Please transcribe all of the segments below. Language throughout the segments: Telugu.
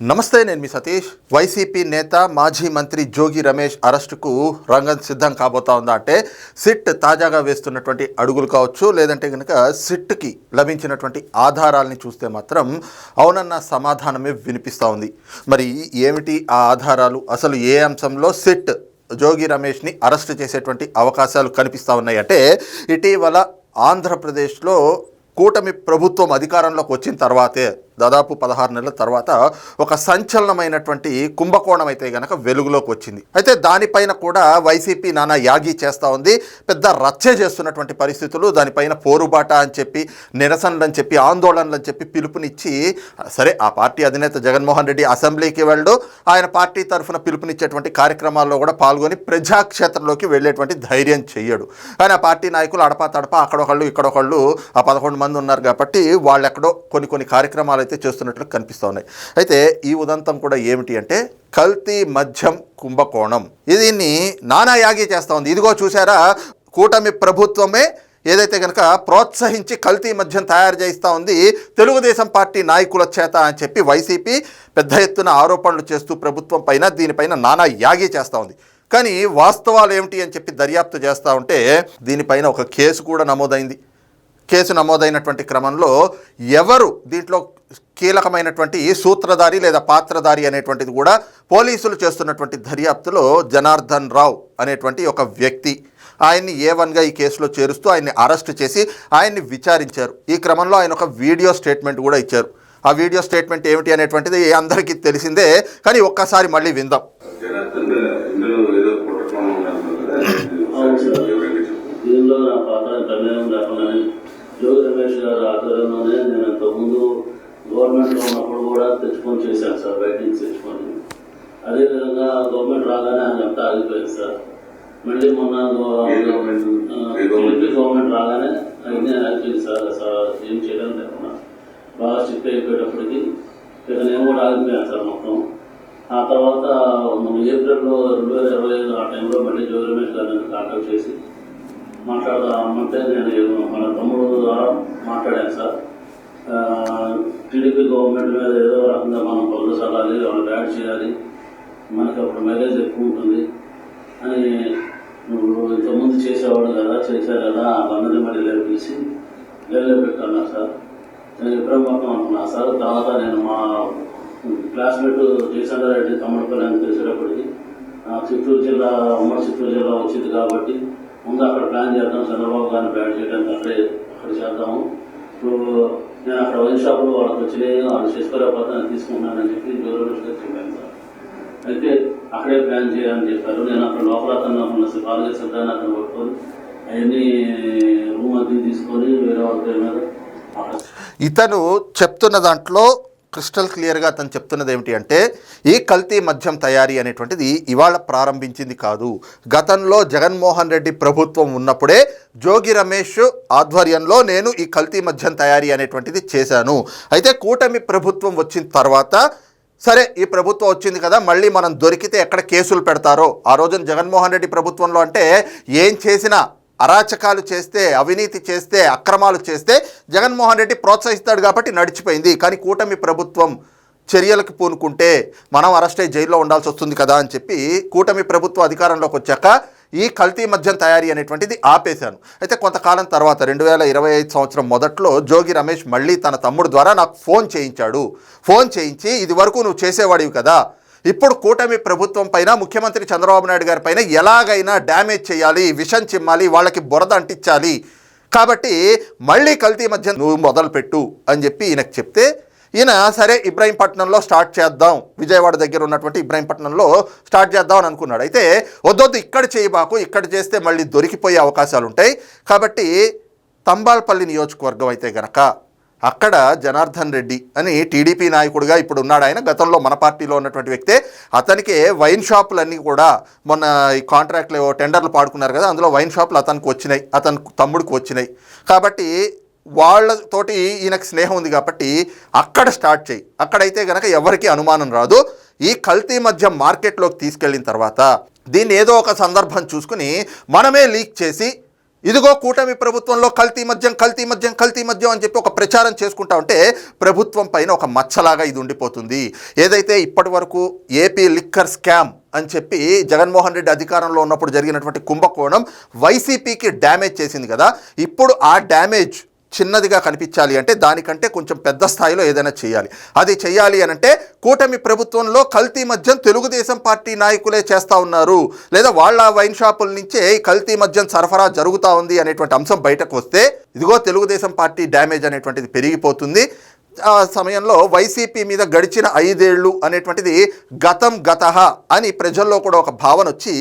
నమస్తే నేను మీ సతీష్. వైసీపీ నేత మాజీ మంత్రి జోగి రమేష్ అరెస్టుకు రంగం సిద్ధం కాబోతా ఉందా అంటే సిట్ తాజాగా వేస్తున్నటువంటి అడుగులు కావచ్చు లేదంటే కనుక సిట్కి లభించినటువంటి ఆధారాలని చూస్తే మాత్రం అవునన్న సమాధానమే వినిపిస్తూ ఉంది. మరి ఏమిటి ఆ ఆధారాలు? అసలు ఏ అంశంలో సిట్ జోగి రమేష్ని అరెస్ట్ చేసేటువంటి అవకాశాలు కనిపిస్తూ ఉన్నాయంటే ఇటీవల ఆంధ్రప్రదేశ్లో కూటమి ప్రభుత్వం అధికారంలోకి వచ్చిన తర్వాతే దాదాపు పదహారు నెలల తర్వాత ఒక సంచలనమైనటువంటి కుంభకోణం అయితే గనక వెలుగులోకి వచ్చింది. అయితే దానిపైన కూడా వైసీపీ నానా యాగి చేస్తూ ఉంది. పెద్ద రచ్చ చేస్తున్నటువంటి పరిస్థితులు దానిపైన పోరుబాట అని చెప్పి నిరసనలు అని చెప్పి ఆందోళనలు అని చెప్పి పిలుపునిచ్చి సరే ఆ పార్టీ అధినేత జగన్మోహన్ రెడ్డి అసెంబ్లీకి వెళ్ళడు ఆయన పార్టీ తరఫున పిలుపునిచ్చేటువంటి కార్యక్రమాల్లో కూడా పాల్గొని ప్రజాక్షేత్రంలోకి వెళ్ళేటువంటి ధైర్యం చెయ్యడు. కానీ ఆ పార్టీ నాయకులు అడపా తడప అక్కడొకళ్ళు ఇక్కడొకళ్ళు ఆ పదకొండు మంది ఉన్నారు కాబట్టి వాళ్ళు ఎక్కడో కొన్ని కొన్ని కార్యక్రమాలు అయితే చేస్తున్నట్లు కనిపిస్తూ ఉన్నాయి. అయితే ఈ ఉదంతం కూడా ఏమిటి అంటే కల్తీ మద్యం కుంభకోణం. దీన్ని నానా యాగి చేస్తూ ఉంది. ఇదిగో చూసారా కూటమి ప్రభుత్వమే ఏదైతే కనుక ప్రోత్సహించి కల్తీ మద్యం తయారు చేస్తూ ఉంది తెలుగుదేశం పార్టీ నాయకుల చేత అని చెప్పి వైసీపీ పెద్ద ఎత్తున ఆరోపణలు చేస్తూ ప్రభుత్వం పైన దీనిపైన నానా యాగి చేస్తూ ఉంది. కానీ వాస్తవాలు ఏమిటి అని చెప్పి దర్యాప్తు చేస్తూ ఉంటే దీనిపైన ఒక కేసు కూడా నమోదైంది. కేసు నమోదైనటువంటి క్రమంలో ఎవరు దీంట్లో కీలకమైనటువంటి సూత్రధారి లేదా పాత్రధారి అనేటువంటిది కూడా పోలీసులు చేస్తున్నటువంటి దర్యాప్తులో జనార్దన్ రావు అనేటువంటి ఒక వ్యక్తి ఆయన్ని ఏ వన్గా ఈ కేసులో చేరుస్తూ ఆయన్ని అరెస్ట్ చేసి ఆయన్ని విచారించారు. ఈ క్రమంలో ఆయన ఒక వీడియో స్టేట్మెంట్ కూడా ఇచ్చారు. ఆ వీడియో స్టేట్మెంట్ ఏమిటి అనేటువంటిది అందరికీ తెలిసిందే కానీ ఒక్కసారి మళ్ళీ విందాం జనార్దన్ ఇందులో ఏదో కుట్రకోణం ఉందన్నారు కదా అవును సార్. వివరంగా చెప్పు. దీనిలో నా పాత్ర ప్రమేయం లేకుండానే రమేష్ గారు ఆధ్వర్యంలోనే నేను ఇంతకుముందు గవర్నమెంట్లో ఉన్నప్పుడు కూడా తెచ్చుకొని చేశాను సార్ బయట నుంచి తెచ్చుకొని అదేవిధంగా గవర్నమెంట్ రాగానే ఆయన అంతా ఆగిపోయింది సార్ మళ్ళీ మొన్న గవర్నమెంట్? గవర్నమెంట్? రాగానే అన్నీ ఆగిపోయింది సార్ సార్ ఏం చేయడం లేకుండా బాగా స్ట్రిక్ట్ అయిపోయేటప్పటికి ఇక నేను కూడా ఆగిపోయాను సార్ మొత్తం ఆ తర్వాత మన ఏప్రిల్లో రెండు వేల ఇరవై ఐదు ఆ టైంలో మళ్ళీ జోగి రమేష్ గారిని కాంటాక్ట్ చేసి మాట్లాడదామంటే నేను మన తమ్ముడు ద్వారా మాట్లాడాను సార్. టీడీపీ గవర్నమెంట్ మీద ఏదో రకంగా మనం పనులు వాళ్ళు వాళ్ళని యాడ్ చేయాలి మనకి అప్పుడు మైలేజ్ ఎక్కువ ఉంటుంది అని నువ్వు ఇంతకుముందు చేసేవాడు కదా చేశారు కదా వాళ్ళందరినీ మళ్ళీ లేపు పిలిచి లేలే పెట్టాను సార్? నేను ఎప్పుడో మొత్తం అనుకున్నా సార్ తర్వాత నేను మా క్లాస్మేట్ జయశంకర్ రెడ్డి తమ్ముడుపల్లి అని తెలిసేటప్పటికి ఆ, చిత్తూరు జిల్లా ఉమ్మడి చిత్తూరు జిల్లా వచ్చింది కాబట్టి ముందు అక్కడ ప్లాన్ చేద్దాం చంద్రబాబు గారిని బ్యాట్ చేయడానికి అక్కడే అక్కడ చేద్దాము. ఇప్పుడు నేను అక్కడ వైన్ షాప్లో వాళ్ళకి వచ్చినాయి వాళ్ళు చేసుకోలేకపోతే తీసుకున్నానని చెప్పి జోరవేష్ గారు చెప్పాను సార్. అయితే అక్కడే ప్లాన్ చేయాలని చెప్పారు. నేను అక్కడ లోపల అతను ఉన్న కాలేజ్ సిద్ధాన్ని అతను పట్టుకొని అవన్నీ రూమ్ అది తీసుకొని వేరే వాళ్ళ పేరు మీద ఇతను చెప్తున్న దాంట్లో క్రిస్టల్ క్లియర్గా అతను చెప్తున్నది ఏమిటి అంటే ఈ కల్తీ మద్యం తయారీ అనేటువంటిది ఇవాళ ప్రారంభించింది కాదు. గతంలో జగన్మోహన్ రెడ్డి ప్రభుత్వం ఉన్నప్పుడే జోగి రమేష్ ఆధ్వర్యంలో నేను ఈ కల్తీ మద్యం తయారీ అనేటువంటిది చేశాను. అయితే కూటమి ప్రభుత్వం వచ్చిన తర్వాత సరే ఈ ప్రభుత్వం వచ్చింది కదా మళ్ళీ మనం దొరికితే ఎక్కడ కేసులు పెడతారో? ఆ రోజున జగన్మోహన్ రెడ్డి ప్రభుత్వంలో అంటే ఏం చేసినా అరాచకాలు చేస్తే అవినీతి చేస్తే అక్రమాలు చేస్తే జగన్మోహన్ రెడ్డి ప్రోత్సహిస్తాడు కాబట్టి నడిచిపోయింది. కానీ కూటమి ప్రభుత్వం చర్యలకు పూనుకుంటే మనం అరెస్ట్ అయ్యి జైల్లో ఉండాల్సి వస్తుంది కదా అని చెప్పి కూటమి ప్రభుత్వం అధికారంలోకి వచ్చాక ఈ కల్తీ మద్యం తయారీ అనేటువంటిది ఆపేశాను. అయితే కొంతకాలం తర్వాత రెండు వేల ఇరవై ఐదు సంవత్సరం మొదట్లో జోగి రమేష్ మళ్ళీ తన తమ్ముడు ద్వారా నాకు ఫోన్ చేయించాడు. ఫోన్ చేయించి ఇది వరకు నువ్వు చేసేవాడివి కదా ఇప్పుడు కూటమి ప్రభుత్వం పైన ముఖ్యమంత్రి చంద్రబాబు నాయుడు గారి పైన ఎలాగైనా డ్యామేజ్ చేయాలి విషం చిమ్మాలి వాళ్ళకి బురద అంటించాలి. కాబట్టి మళ్ళీ కల్తీ మధ్య నువ్వు మొదలుపెట్టు అని చెప్పి ఈయనకు చెప్తే ఈయన సరే ఇబ్రాహీంపట్నంలో స్టార్ట్ చేద్దాం విజయవాడ దగ్గర ఉన్నటువంటి ఇబ్రాహీంపట్నంలో స్టార్ట్ చేద్దాం అని అనుకున్నాడు. అయితే వద్దొద్దు ఇక్కడ చేయబాకు ఇక్కడ చేస్తే మళ్ళీ దొరికిపోయే అవకాశాలు ఉంటాయి కాబట్టి తంబాల్పల్లి నియోజకవర్గం అయితే గనక అక్కడ జనార్దన్ రెడ్డి అని టీడీపీ నాయకుడిగా ఇప్పుడు ఉన్నాడు. ఆయన గతంలో మన పార్టీలో ఉన్నటువంటి వ్యక్తే. అతనికి వైన్ షాపులన్నీ కూడా మొన్న ఈ కాంట్రాక్ట్లు ఏవో టెండర్లు పాడుకున్నారు కదా అందులో వైన్ షాపులు అతనికి వచ్చినాయి అతని తమ్ముడికి వచ్చినాయి. కాబట్టి వాళ్ళతోటి ఈయనకు స్నేహం ఉంది కాబట్టి అక్కడ స్టార్ట్ చేయి. అక్కడైతే కనుక ఎవరికి అనుమానం రాదు. ఈ కల్తీ మధ్య మార్కెట్లోకి తీసుకెళ్ళిన తర్వాత దీన్ని ఏదో ఒక సందర్భం చూసుకుని మనమే లీక్ చేసి ఇదిగో కూటమి ప్రభుత్వంలో కల్తీ మద్యం కల్తీ మద్యం కల్తీ మద్యం అని చెప్పి ఒక ప్రచారం చేసుకుంటా ఉంటే ప్రభుత్వం పైన ఒక మచ్చలాగా ఇది ఉండిపోతుంది. ఏదైతే ఇప్పటి వరకు ఏపీ లిక్కర్ స్కామ్ అని చెప్పి జగన్మోహన్ రెడ్డి అధికారంలో ఉన్నప్పుడు జరిగినటువంటి కుంభకోణం వైసీపీకి డ్యామేజ్ చేసింది కదా. ఇప్పుడు ఆ డ్యామేజ్ చిన్నదిగా కనిపించాలి అంటే దానికంటే కొంచెం పెద్ద స్థాయిలో ఏదైనా చేయాలి. అది చేయాలి అని అంటే కూటమి ప్రభుత్వంలో కల్తీ మద్యం తెలుగుదేశం పార్టీ నాయకులే చేస్తూ ఉన్నారు. లేదా వాళ్ళ వైన్ షాపుల నుంచే కల్తీ మద్యం సరఫరా జరుగుతూ ఉంది అనేటువంటి అంశం బయటకు వస్తే ఇదిగో తెలుగుదేశం పార్టీ డ్యామేజ్ అనేటువంటిది పెరిగిపోతుంది. సమయంలో వైసీపీ మీద గడిచిన ఐదేళ్ళు అనేటువంటిది గతం గతహ అని ప్రజల్లో కూడా ఒక భావన వచ్చి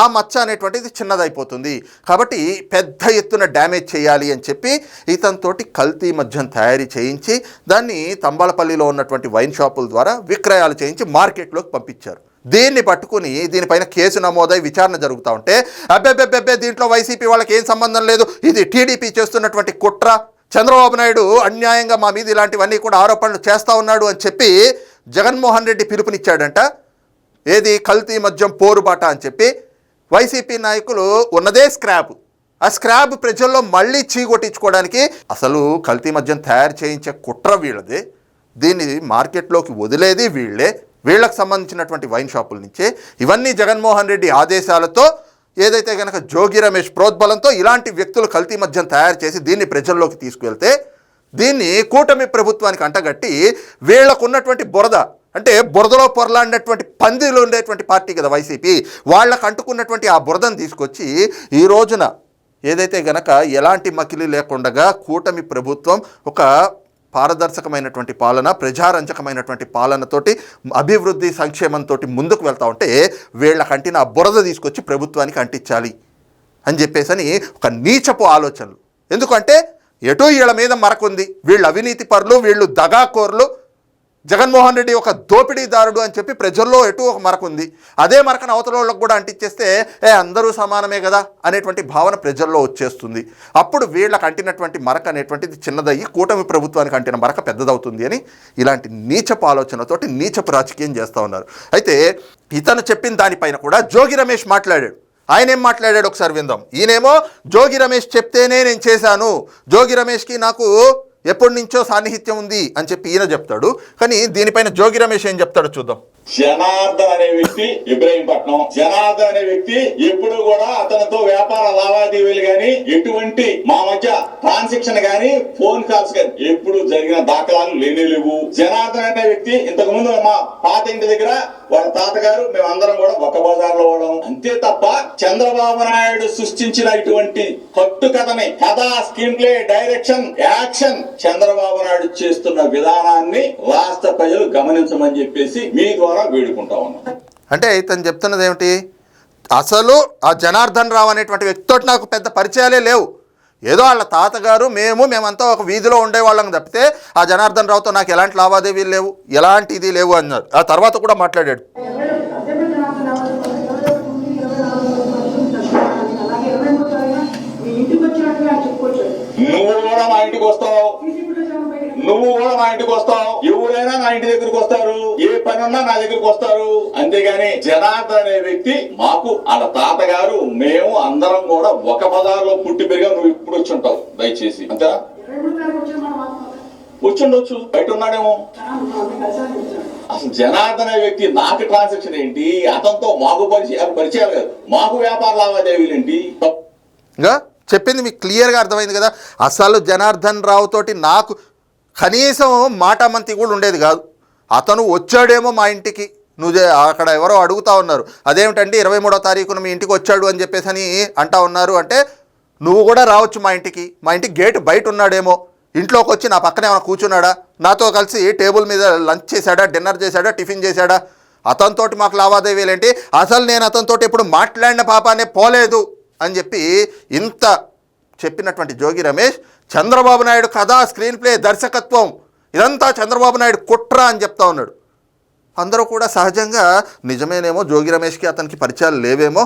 ఆ మచ్చ అనేటువంటిది చిన్నదైపోతుంది. కాబట్టి పెద్ద ఎత్తున డ్యామేజ్ చేయాలి అని చెప్పి ఇతనితోటి కల్తీ మద్యం తయారీ చేయించి దాన్ని తంబాలపల్లిలో ఉన్నటువంటి వైన్ షాపుల ద్వారా విక్రయాలు చేయించి మార్కెట్లోకి పంపించారు. దీన్ని పట్టుకుని దీనిపైన కేసు నమోదై విచారణ జరుగుతూ ఉంటే అబ్బెబ్బెబ్బెబ్బే దీంట్లో వైసీపీ వాళ్ళకి ఏం సంబంధం లేదు ఇది టీడీపీ చేస్తున్నటువంటి కుట్ర. చంద్రబాబు నాయుడు అన్యాయంగా మా మీద ఇలాంటివన్నీ కూడా ఆరోపణలు చేస్తూ ఉన్నాడు అని చెప్పి జగన్మోహన్ రెడ్డి పిలుపునిచ్చాడంట. ఏది కల్తీ మద్యం పోరుబాట అని చెప్పి వైసీపీ నాయకులు ఉన్నదే స్క్రాప్ ఆ స్క్రాప్ ప్రజల్లో మళ్ళీ చీకొట్టించుకోవడానికి అసలు కల్తీ మద్యం తయారు చేయించే కుట్ర వీళ్ళది. దీన్ని మార్కెట్లోకి వదిలేది వీళ్ళే. వీళ్ళకి సంబంధించినటువంటి వైన్ షాపుల నుంచే. ఇవన్నీ జగన్మోహన్ రెడ్డి ఆదేశాలతో ఏదైతే కనుక జోగి రమేష్ ప్రోద్బలంతో ఇలాంటి వ్యక్తులు కల్తీ మద్యం తయారు చేసి దీన్ని ప్రజల్లోకి తీసుకువెళ్తే దీన్ని కూటమి ప్రభుత్వానికి అంటగట్టి వీళ్ళకు ఉన్నటువంటి బురద అంటే బురదలో పొరలాడినటువంటి పందిలో ఉండేటువంటి పార్టీ కదా వైసీపీ వాళ్ళకు అంటుకున్నటువంటి ఆ బురదను తీసుకొచ్చి ఈ రోజున ఏదైతే గనక ఎలాంటి మకిలి లేకుండగా కూటమి ప్రభుత్వం ఒక పారదర్శకమైనటువంటి పాలన ప్రజారంజకమైనటువంటి పాలనతోటి అభివృద్ధి సంక్షేమంతో ముందుకు వెళ్తా ఉంటే వీళ్ళకంటిన ఆ బురద తీసుకొచ్చి ప్రభుత్వానికి అంటించాలి అని చెప్పేసని ఒక నీచపు ఆలోచనలు. ఎందుకంటే ఎటో వీళ్ళ మీద మరకుంది. వీళ్ళు అవినీతి పరులు వీళ్ళు దగాకోరులు జగన్మోహన్ రెడ్డి ఒక దోపిడీదారుడు అని చెప్పి ప్రజల్లో ఎటు ఒక మరకుంది. అదే మరకను అవతల వాళ్ళకు కూడా అంటించేస్తే ఏ అందరూ సమానమే కదా? అనేటువంటి భావన ప్రజల్లో వచ్చేస్తుంది. అప్పుడు వీళ్ళకు అంటినటువంటి మరక అనేటువంటిది చిన్నదయ్యి కూటమి ప్రభుత్వానికి అంటిన మరక పెద్దదవుతుంది అని ఇలాంటి నీచపు ఆలోచనతోటి నీచపు రాజకీయం చేస్తూ ఉన్నారు. అయితే ఇతను చెప్పిన దానిపైన కూడా జోగి రమేష్ మాట్లాడాడు. ఆయన ఏం మాట్లాడాడు ఒకసారి విందాం. ఈయనేమో జోగి రమేష్ చెప్తేనే నేను చేశాను. జోగి రమేష్కి నాకు ఎప్పటి నుంచో సాన్నిహిత్యం ఉంది అని చెప్పి ఈయన చెప్తాడు. కానీ దీనిపైన జోగి రమేష్ ఏం చెప్తాడో చూద్దాం. జనార్దన్ అనే వ్యక్తి ఇబ్రహీంపట్నం. జనార్దన్ అనే వ్యక్తి ఎప్పుడు కూడా అతనితో వ్యాపార లావాదేవీలు గాని ఎటువంటి మా మధ్య ట్రాన్సాక్షన్ గాని ఫోన్ కాల్స్ గాని ఎప్పుడు జరిగిన దాఖలాలు లేనే లేవు. జనార్దన్ అనే వ్యక్తి ఇంతకు ముందు మా పాత ఇంటి దగ్గర వాళ్ళ తాతగారు మేమందరం కూడా ఒక్క బజార్లో ఉండడం అంతే తప్ప చంద్రబాబు నాయుడు సృష్టించిన ఇటువంటి కట్టు కథని కథ screenplay direction action Chandrababu Naidu చేస్తున్న విధానాన్ని రాష్ట్ర ప్రజలు గమనించమని చెప్పేసి మీ ద్వారా వేడుకుంటా ఉన్నాం. అంటే ఇతను చెప్తున్నది ఏమిటి? అసలు ఆ జనార్దన్ రావు అనేటువంటి వ్యక్తితో నాకు పెద్ద పరిచయాలే లేవు. ఏదో వాళ్ళ తాతగారు మేము మేమంతా ఒక వీధిలో ఉండేవాళ్ళం తప్పితే ఆ జనార్దన్ రావుతో నాకు ఎలాంటి లావాదేవీలు లేవు ఎలాంటి ఇది లేవు అన్నారు. ఆ తర్వాత కూడా మాట్లాడాడు. నువ్వు కూడా మా ఇంటికి వస్తావు సీసీ ఫుటేజ్ ఏమైనా బయటకు నువ్వు కూడా మా ఇంటికి వస్తావు. ఎవరైనా నా ఇంటి దగ్గరికి వస్తారు. ఏ పని ఉన్నా నా దగ్గరికి వస్తారు. అంతేగాని జనార్దన్ అనే వ్యక్తి మాకు వాళ్ళ తాతగారు మేము అందరం కూడా ఒక బజార్లో పుట్టి పెరిగా నువ్వు ఇప్పుడు వచ్చి ఉంటావు. దయచేసి. అంతేనా? వచ్చిండొచ్చు. బయట ఉన్నాడేమో. అసలు జనార్దన్ అనే వ్యక్తి నాకు ట్రాన్సాక్షన్ ఏంటి? అతనితో మాకు పరిచయాలు పరిచయాలు కాదు. మాకు వ్యాపార లావాదేవీలు ఏంటి? చెప్పింది మీకు క్లియర్గా అర్థమైంది కదా. అసలు జనార్దన్ రావు తోటి నాకు కనీసం మాటామంతి కూడా ఉండేది కాదు. అతను వచ్చాడేమో మా ఇంటికి. నువ్వు అక్కడ ఎవరో అడుగుతా ఉన్నారు. అదేమిటండి ఇరవై మూడో తారీఖున మీ ఇంటికి వచ్చాడు అని చెప్పేసి అని అంటా ఉన్నారు అంటే నువ్వు కూడా రావచ్చు మా ఇంటికి. మా ఇంటికి గేట్ బయట ఉన్నాడేమో. ఇంట్లోకి వచ్చి నా పక్కన ఏమైనా కూర్చున్నాడా? నాతో కలిసి టేబుల్ మీద లంచ్ చేశాడా? డిన్నర్ చేశాడా? టిఫిన్ చేశాడా? అతనితోటి మాకు లావాదేవీలు ఏంటి? అసలు నేను అతనితోటి ఎప్పుడు మాట్లాడిన పాపానే పోలేదు అని చెప్పి ఇంత చెప్పినటువంటి జోగి రమేష్ చంద్రబాబు నాయుడు కథ స్క్రీన్ ప్లే దర్శకత్వం ఇదంతా చంద్రబాబు నాయుడు కుట్ర అని చెప్తా ఉన్నాడు. అందరూ కూడా సహజంగా నిజమేనేమో జోగి రమేష్కి అతనికి పరిచయాలు లేవేమో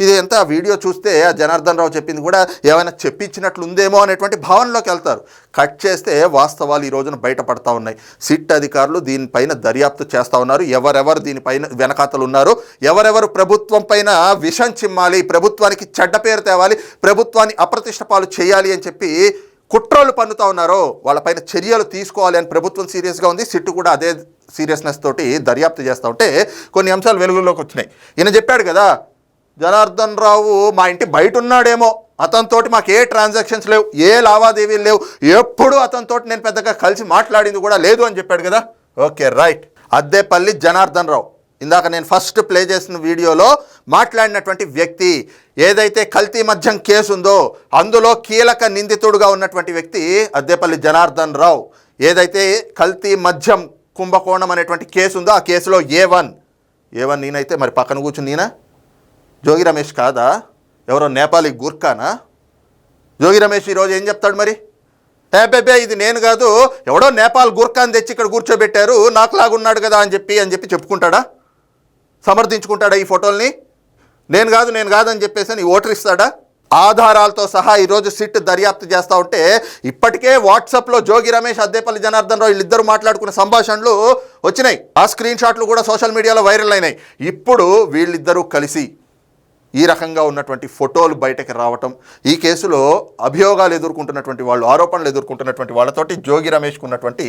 ఇది ఎంత వీడియో చూస్తే ఆ జనార్దన్ రావు చెప్పింది కూడా ఏమైనా చెప్పించినట్లుందేమో అనేటువంటి భావనలోకి వెళ్తారు. కట్ చేస్తే వాస్తవాలు ఈ రోజున బయటపడతా ఉన్నాయి. సిట్ అధికారులు దీనిపైన దర్యాప్తు చేస్తూ ఉన్నారు. ఎవరెవరు దీనిపైన వెనకాతలు ఉన్నారు ఎవరెవరు ప్రభుత్వం పైన విషం చిమ్మాలి? ప్రభుత్వానికి చెడ్డ పేరు తేవాలి? ప్రభుత్వాన్ని అప్రతిష్ట పాలు చేయాలి అని చెప్పి కుట్రలు పన్నుతా ఉన్నారో వాళ్ళపైన చర్యలు తీసుకోవాలి అని ప్రభుత్వం సీరియస్గా ఉంది. సిట్టు కూడా అదే సీరియస్నెస్ తోటి దర్యాప్తు చేస్తూ ఉంటే కొన్ని అంశాలు వెలుగులోకి వచ్చినాయి. ఈయన చెప్పాడు కదా జనార్దన్ రావు మా ఇంటి బయట ఉన్నాడేమో అతనితోటి మాకు ఏ ట్రాన్సాక్షన్స్ లేవు ఏ లావాదేవీలు లేవు. ఎప్పుడు అతనితోటి నేను పెద్దగా కలిసి మాట్లాడింది కూడా లేదు అని చెప్పాడు కదా. Okay right. అద్దేపల్లి జనార్దన్ రావు. ఇందాక నేను ఫస్ట్ ప్లే చేసిన వీడియోలో మాట్లాడినటువంటి వ్యక్తి ఏదైతే కల్తీ మద్యం కేసు ఉందో అందులో కీలక నిందితుడుగా ఉన్నటువంటి వ్యక్తి అద్దేపల్లి జనార్దన్ రావు. ఏదైతే కల్తీ మద్యం కుంభకోణం అనేటువంటి కేసు ఉందో ఆ కేసులో ఏ వన్. ఏ వన్ నేనైతే మరి పక్కన కూర్చుని నేనా? జోగి రమేష్ కాదా? ఎవరో నేపాలీ గుర్ఖానా? జోగి రమేష్ ఈరోజు ఏం చెప్తాడు మరి? ఏ ఇది నేను కాదు ఎవడో నేపాల్ గుర్కాని తెచ్చి ఇక్కడ కూర్చోబెట్టారు నాకు లాగున్నాడు కదా అని చెప్పి అని చెప్పి చెప్పుకుంటాడా? సమర్థించుకుంటాడా ఈ ఫోటోల్ని? నేను కాదు నేను కాదని చెప్పేసి అని ఓటర్ ఇస్తాడా? ఆధారాలతో సహా ఈరోజు సిట్ దర్యాప్తు చేస్తూ ఉంటే ఇప్పటికే వాట్సాప్లో జోగి రమేష్ అద్దేపల్లి జనార్దన్ రావు వీళ్ళిద్దరు మాట్లాడుకున్న సంభాషణలు వచ్చినాయి. ఆ స్క్రీన్ షాట్లు కూడా సోషల్ మీడియాలో వైరల్ అయినాయి. ఇప్పుడు వీళ్ళిద్దరూ కలిసి ఈ రకంగా ఉన్నటువంటి ఫోటోలు బయటకు రావటం ఈ కేసులో అభియోగాలు ఎదుర్కొంటున్నటువంటి వాళ్ళు ఆరోపణలు ఎదుర్కొంటున్నటువంటి వాళ్ళతోటి జోగి రమేష్కు ఉన్నటువంటి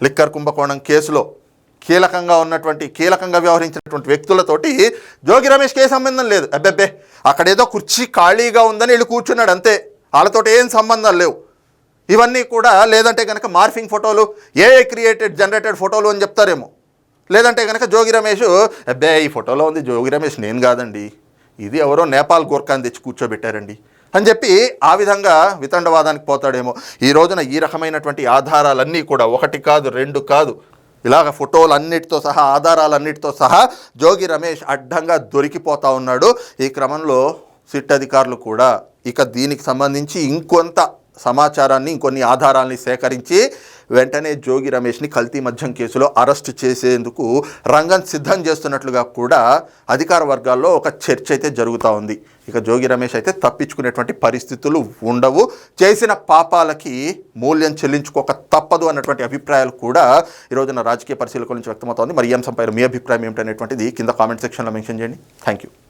లిక్కర్ కుంభకోణం కేసులో కీలకంగా ఉన్నటువంటి కీలకంగా వ్యవహరించినటువంటి వ్యక్తులతోటి జోగి రమేష్కి ఏ సంబంధం లేదు. అబ్బెబ్బే అక్కడేదో కుర్చీ ఖాళీగా ఉందని వెళ్ళి కూర్చున్నాడు అంతే. వాళ్ళతోటి ఏం సంబంధాలు లేవు. ఇవన్నీ కూడా లేదంటే కనుక మార్ఫింగ్ ఫోటోలు ఏ క్రియేటెడ్ జనరేటెడ్ ఫోటోలు అని చెప్తారేమో. లేదంటే కనుక జోగి రమేష్ అబ్బే ఈ ఫోటోలో ఉంది జోగి రమేష్ నేను కాదండి. ఇది ఎవరో నేపాల్ గోర్ఖాని తెచ్చి కూర్చోబెట్టారండి. అని చెప్పి ఆ విధంగా వితండవాదానికి పోతాడేమో. ఈ రోజున ఈ రకమైనటువంటి ఆధారాలన్నీ కూడా ఒకటి కాదు రెండు కాదు ఇలాగ ఫోటోలు అన్నిటితో సహా ఆధారాలన్నిటితో సహా జోగి రమేష్ అడ్డంగా దొరికిపోతా ఉన్నాడు. ఈ క్రమంలో సిట్ అధికారులు కూడా ఇక దీనికి సంబంధించి ఇంకొంత సమాచారాన్ని ఇంకొన్ని ఆధారాల్ని సేకరించి వెంటనే జోగి రమేష్ని కల్తీ మద్యం కేసులో అరెస్ట్ చేసేందుకు రంగం సిద్ధం చేస్తున్నట్లుగా కూడా అధికార వర్గాల్లో ఒక చర్చ అయితే జరుగుతూ ఉంది. ఇక జోగి రమేష్ అయితే తప్పించుకునేటువంటి పరిస్థితులు ఉండవు. చేసిన పాపాలకి మూల్యం చెల్లించుకోక తప్పదు అన్నటువంటి అభిప్రాయాలు కూడా ఈ రాజకీయ పరిశీలకుల నుంచి వ్యక్తమవుతోంది మరి ఈ అంశంపై మీ అభిప్రాయం ఏమిటనేటువంటిది కింద కామెంట్ సెక్షన్లో మెన్షన్ చేయండి. Thank you